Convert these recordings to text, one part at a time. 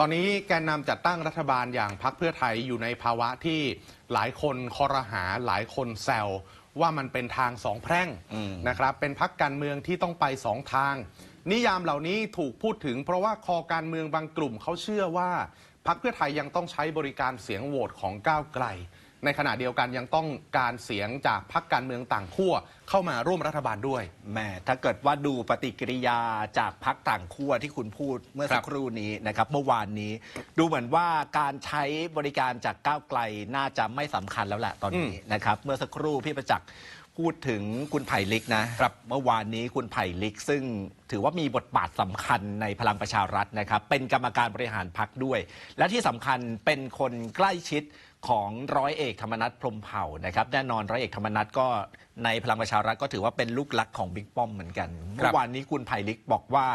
ตอนนี้แกนนำจัดตั้งรัฐบาลอย่างพักเพื่อไทยอยู่ในภาวะที่หลายคนคอรหาหลายคนแซวว่ามันเป็นทางสองแพร่งอืมนะครับ เป็นพักการเมืองที่ต้องไปสองทาง นิยามเหล่านี้ถูกพูดถึง เพราะว่าคอการเมืองบางกลุ่มเขาเชื่อว่าพักเพื่อไทยยังต้องใช้บริการเสียงโหวตของก้าวไกล ในขณะเดียวกันยังต้องการเสียงจากพักการเมืองต่างขั้วเข้ามาร่วมรัฐบาลด้วย แหม่ถ้าเกิดว่าดูปฏิกิริยาจากพักต่างขั้วที่คุณพูดเมื่อสักครับครู่นี้นะครับเมื่อวานนี้ ดูเหมือนว่าการใช้บริการจากก้าวไกลน่าจะไม่สำคัญแล้วแหละตอนนี้นะครับ เมื่อสักครู่พี่ประจักษ์พูดถึงคุณไผ่ลิกนะครับเมื่อวานนี้คุณไผ่ลิก ซึ่งถือว่ามีบทบาทสำคัญในพลังประชารัฐนะครับ เป็นกรรมการบริหารพักด้วย และที่สำคัญเป็นคนใกล้ชิด ของร้อยเอกธรรมนัฐพรมเผ่านะครับแน่นอนร้อยเอกธรรมนัฐก็ในพลังประชารัฐก็ถือว่าเป็นลูกหลักของบิ๊กป้อมเหมือนกันเมื่อวานนี้คุณไผ่ลิกบอกว่า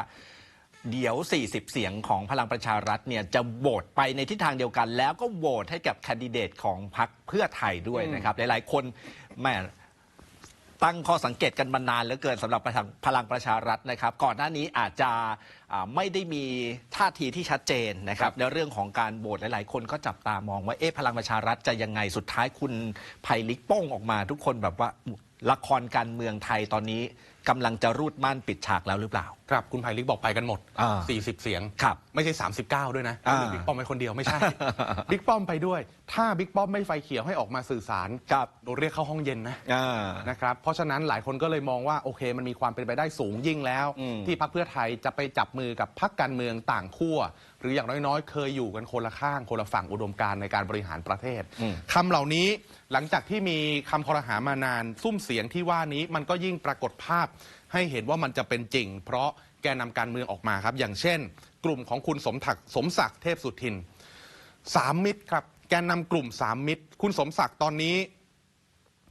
เดี๋ยว 40 เสียงของพลังประชารัฐเนี่ยจะโหวตไปในทิศทางเดียวกัน แล้วก็โหวตให้กับแคนดิเดตของพรรคเพื่อไทยด้วยนะครับหลายๆ คนแหม่ตั้งข้อสังเกตกันมานานเหลือเกินสำหรับพลังประชารัฐนะครับ ก่อนหน้านี้อาจจะ ไม่ได้มีท่าทีที่ชัดเจนนะครับในเรื่องของการโหวตหลาย ๆ คนก็จับตามองว่าเอ๊ะพลังประชารัฐจะยังไงสุดท้ายคุณไผ่ลิกโป้งออกมา ทุกคนแบบว่าละครการเมืองไทยตอนนี้กำลังจะรูดม่านปิดฉากแล้วหรือเปล่า ครับคุณไผ่ลิกบอกไปกันหมด อ่า40 เสียง ครับไม่ใช่ 39 ด้วยนะอ่าบิ๊กป้อมเป็นคนเดียวไม่ใช่ บิ๊กป้อมไปด้วย ถ้าบิ๊กป้อมไม่ไฟเขียวให้ออกมาสื่อสารครับ โดนเรียกเข้าห้องเย็นนะ อ่า นะครับเพราะฉะนั้นหลายคนก็เลยมองว่าโอเคมันมีความเป็นไปได้สูงยิ่งแล้วอืมที่พรรคเพื่อไทยจะไปจับมือกับพรรคการเมืองต่างขั้วหรืออย่างน้อยๆ เคยอยู่กันคนละข้างคนละฝั่งอุดมการณ์ในการบริหารประเทศอืมคำเหล่านี้หลังจากที่มีคำคอรหามานานซุ้มเสียงที่ว่านี้มันก็ยิ่งปรากฏภาพ ให้เห็นว่ามันจะเป็นจริง เพราะแกนนำการเมืองออกมาครับ อย่างเช่น กลุ่มของคุณสมถักสมศักดิ์เทพสุทินสามมิตรครับ แกนนำกลุ่มสามมิตร คุณสมศักดิ์ตอนนี้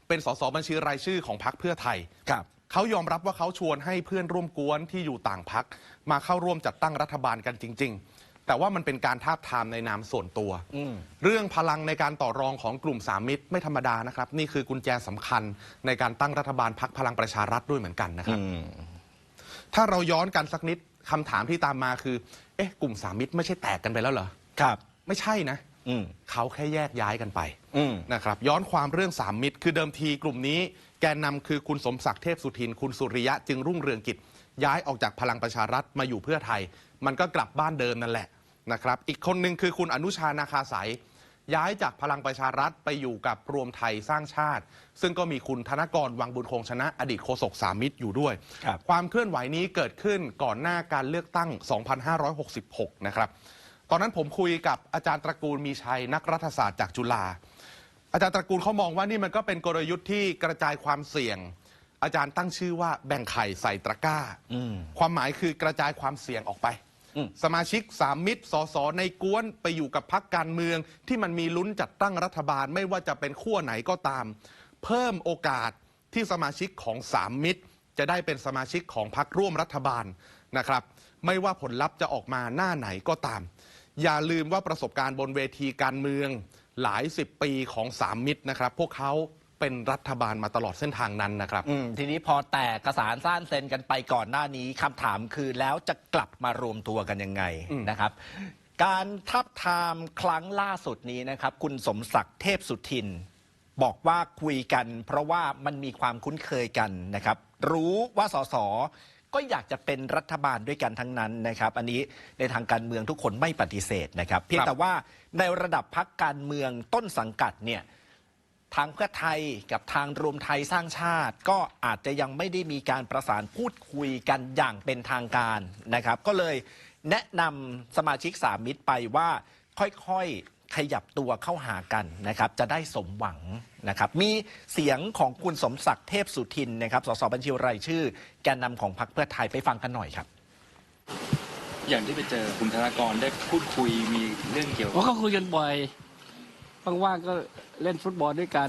เป็นสสบัญชีรายชื่อของพรรคเพื่อไทยครับ เขายอมรับว่าเขาชวนให้เพื่อนร่วมกวนที่อยู่ต่างพัก มาเข้าร่วมจัดตั้งรัฐบาลกันจริง ๆ แต่ว่ามันเป็นการทาบทามในนามส่วนตัวอืมเรื่องพลังในการต่อรองของกลุ่มสามมิตรไม่ธรรมดานะครับ นี่คือกุญแจสำคัญในการตั้งรัฐบาลพักพลังประชารัฐด้วยเหมือนกันนะครับอืมถ้าเราย้อนกันสักนิดคำถามที่ตามมาคือ เอ๊ะ กลุ่มสามมิตรไม่ใช่แตกกันไปแล้วเหรอ ครับ ไม่ใช่นะ อืม เขาแค่แยกย้ายกันไปอืม นะครับย้อนความเรื่องสามมิตร คือเดิมทีกลุ่มนี้ แกนนำคือคุณสมศักดิ์เทพสุทิน คุณสุริยะจึงรุ่งเรืองกิจ ย้ายออกจากพลังประชารัฐมาอยู่เพื่อไทย มันก็กลับบ้านเดิมนั่นแหละนะครับ อีกคนหนึ่งคือคุณอนุชานาคาสายย้ายจากพลังประชารัฐไปอยู่กับรวมไทยสร้างชาติ ซึ่งก็มีคุณธนกรวังบุญคงชนะ อดีตโฆษกสามมิตรอยู่ด้วยครับความเคลื่อนไหวนี้เกิดขึ้นก่อนหน้าการเลือกตั้ง 2566 นะครับ ตอนนั้นผมคุยกับอาจารย์ตระกูลมีชัยนักรัฐศาสตร์จากจุฬา อาจารย์ตระกูลเขามองว่านี่มันก็เป็นกลยุทธ์ที่กระจายความเสี่ยง อาจารย์ตั้งชื่อว่าแบ่งไข่ใส่ตะกร้าอืมความหมายคือกระจายความเสี่ยงออกไปอืมสมาชิกสามมิตรสสในกวนไปอยู่กับพักการเมือง ที่มันมีลุ้นจัดตั้งรัฐบาลไม่ว่าจะเป็นขั้วไหนก็ตาม เพิ่มโอกาสที่สมาชิกของสามมิตร จะได้เป็นสมาชิกของพักร่วมรัฐบาลนะครับไม่ว่าผลลัพธ์จะออกมาหน้าไหนก็ตาม อย่าลืมว่าประสบการณ์บนเวทีการเมือง หลายสิบปีของสามมิตรนะครับ พวกเขาเป็นรัฐบาลมาตลอดเส้นทางนั้นนะครับ อืมทีนี้พอแตกกระสานซ่านเซนกันไปก่อนหน้านี้คำถามคือแล้วจะกลับมารวมตัวกันยังไงอืม นะครับ การทับทามครั้งล่าสุดนี้นะครับ คุณสมศักดิ์เทพสุทิน บอกว่าคุยกัน เพราะว่ามันมีความคุ้นเคยกันนะครับ รู้ว่าสส ก็อยากจะเป็นรัฐบาลด้วยกันทั้งนั้นนะครับ อันนี้ในทางการเมืองทุกคนไม่ปฏิเสธนะครับ เพียงแต่ว่าในระดับพักการเมืองต้นสังกัดเนี่ยทางเพื่อไทยกับทางรวมไทยสร้างชาติ ก็อาจจะยังไม่ได้มีการประสานพูดคุยกันอย่างเป็นทางการนะครับ ก็เลยแนะนำสมาชิกสามมิตรไปว่าค่อยๆ ขยับตัวเข้าหากันนะครับ จะได้สมหวังนะครับ มีเสียงของคุณสมศักดิ์เทพสุทินนะครับสสบัญชีรายชื่อ แกนนำของพรรคเพื่อไทยไปฟังกันหน่อยครับ อย่างที่ไปเจอคุณธนากรได้พูดคุยมีเรื่องเกี่ยวเพราะเขาคุยกันบ่อยว่างๆก็เล่นฟุตบอลด้วยกัน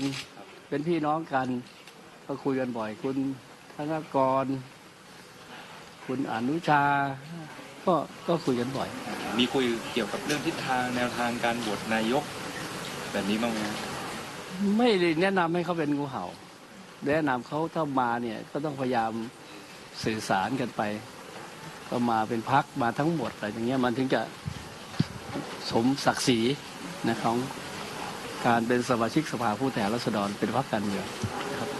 เป็นพี่น้องกัน ก็คุยกันบ่อย คุณธนกร คุณอนุชา ก็ก็คุยกันบ่อย มีคุยเกี่ยวกับเรื่องทิศทางแนวทางการบวชนายก แบบนี้บ้างไหมไม่ได้แนะนำให้เขาเป็นงูเห่า แนะนำเขาถ้ามาเนี่ยก็ต้องพยายามสื่อสารกันไป ก็มาเป็นพักมาทั้งหมดอะไรอย่างเงี้ยมันถึงจะสมศักดิ์ศรีนะของการเป็นสมาชิกสภาผู้แทนราษฎรเป็นพรรคการเมือง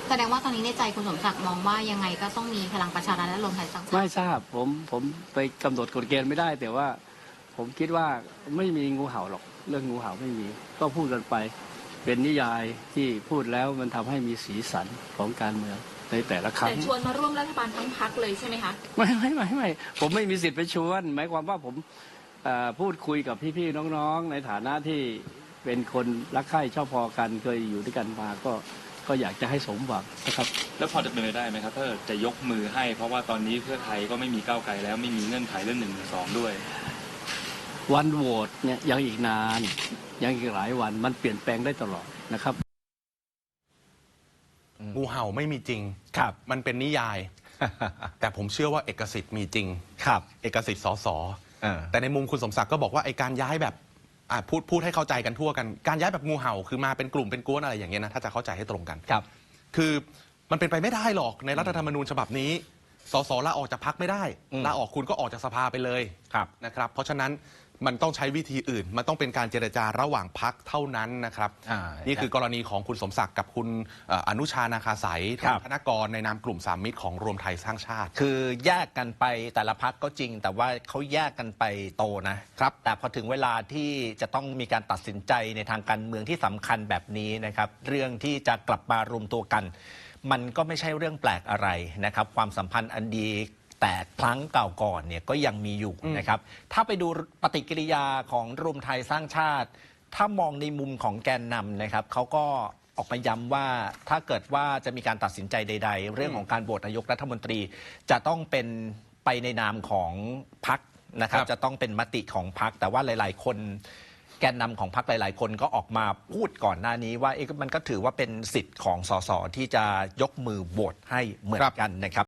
แสดงว่าตอนนี้ในใจคุณสมศักดิ์มองว่ายังไงก็ต้องมีพลังประชารัฐและรวมไทยสร้างชาไม่ติทราบผมผมไปกำหนดกฎเกณฑ์ไม่ได้ แต่ว่า ผมคิดว่าไม่มีงูเห่าหรอก เรื่องงูเห่าไม่มี ก็พูดกันไป เป็นนิยายที่พูดแล้วมันทำให้มีสีสันของการเมืองในแต่ละครั้งแต่ชวนมาร่วมรัฐบาลทั้งพักเลยใช่ไหมคะไม่ไม่ไม่ไม่ผมไม่มีสิทธิ์ไปชวน หมายความว่าผมเอ่อพูดคุยกับพี่ๆน้องๆ ในฐานะที่เป็นคนรักใคร่ชอบพอกันเคยอยู่ด้วยกันมาก็ก็อยากจะให้สมหวังนะครับ แล้วพอจะเป็นไปได้ไหมครับถ้าจะยกมือให้ เพราะว่าตอนนี้เพื่อไทยก็ไม่มีก้าวไกลแล้วไม่มีเงื่อนไขเรื่องหนึ่งสองด้วย วันโหวตเนี่ยยังอีกนาน ยังอีกหลายวันมันเปลี่ยนแปลงได้ตลอดนะครับ งูเห่าไม่มีจริงครับ มันเป็นนิยาย แต่ผมเชื่อว่าเอกสิทธิ์มีจริง ครับ เอกสิทธิ์สสเออแต่ในมุมคุณสมศักดิ์ก็บอกว่าไอ้การย้ายแบบอะพูดพูดให้เข้าใจกันทั่วกัน การย้ายแบบงูเห่าคือมาเป็นกลุ่มเป็นกวนอะไรอย่างเงี้ยนะถ้าจะเข้าใจให้ตรงกันครับ คือมันเป็นไปไม่ได้หรอกในรัฐธรรมนูญฉบับนี้สสลาออกจากพักไม่ได้อืมลาออกคุณก็ออกจากสภาไปเลยครับนะครับ เพราะฉะนั้น มันต้องใช้วิธีอื่น มันต้องเป็นการเจรจาระหว่างพักเท่านั้นนะครับ อ่านี่คือกรณีของคุณสมศักดิ์กับคุณเอ่ออนุชานาคาสายครับธนกรในนามกลุ่มสามมิตรของรวมไทยสร้างชาติ คือแยกกันไปแต่ละพักก็จริง แต่ว่าเขาแยกกันไปโตนะครับ แต่พอถึงเวลาที่จะต้องมีการตัดสินใจในทางการเมืองที่สำคัญแบบนี้นะครับ เรื่องที่จะกลับมารวมตัวกัน มันก็ไม่ใช่เรื่องแปลกอะไรนะครับ ความสัมพันธ์อันดี แต่ครั้งเก่าก่อนเนี่ยก็ยังมีอยู่นะครับ ถ้าไปดูปฏิกิริยาของรวมไทยสร้างชาติ ถ้ามองในมุมของแกนนำนะครับเขาก็ออกมาย้ำว่าถ้าเกิดว่าจะมีการตัดสินใจใด ๆ เรื่องของการโหวตนายกรัฐมนตรี จะต้องเป็นไปในนามของพักนะครับครับจะต้องเป็นมติของพักแต่ว่าหลาย ๆ คนแกนนำของพรรคหลาย ๆ คนก็ออกมาพูดก่อนหน้านี้ว่าเอ๊ะมันก็ถือว่าเป็นสิทธิ์ของสสที่จะยกมือโหวตให้เหมือนกันนะครับ